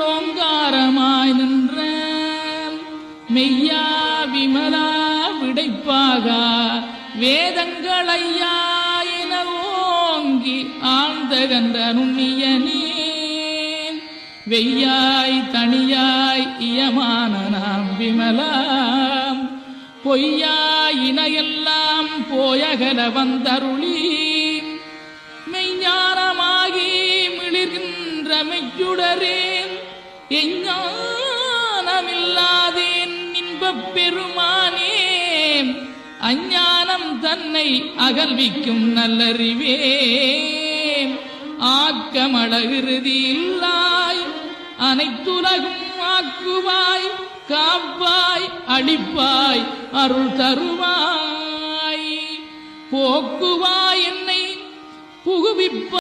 உள்ளத்துள்ளோங்காரமாய் நின்ற மெய்யா விமலா விடைப்பாக வேதங்களையா என ஓங்கி ஆழ்ந்த கன்ற நுண்ணியனே வெய்யாய் தனியாய் இயமான நாம் விமலாம். பொய்யாய் இணையெல்லாம் போயகல வந்தருளி மிளிர்கின்ற எஞ்ஞானமில்லாதேன் இன்பப் பெருமானே. அஞ்ஞானம் தன்னை அகல்விக்கும் நல்லறிவே. ஆக்கமழகிருதி இல்லாய் அனைத்துலகும் ஆக்குவாய் காப்பாய் அடிப்பாய் அருள் தருவாய். போக்குவாய் என்னை புகுவிப்பாய்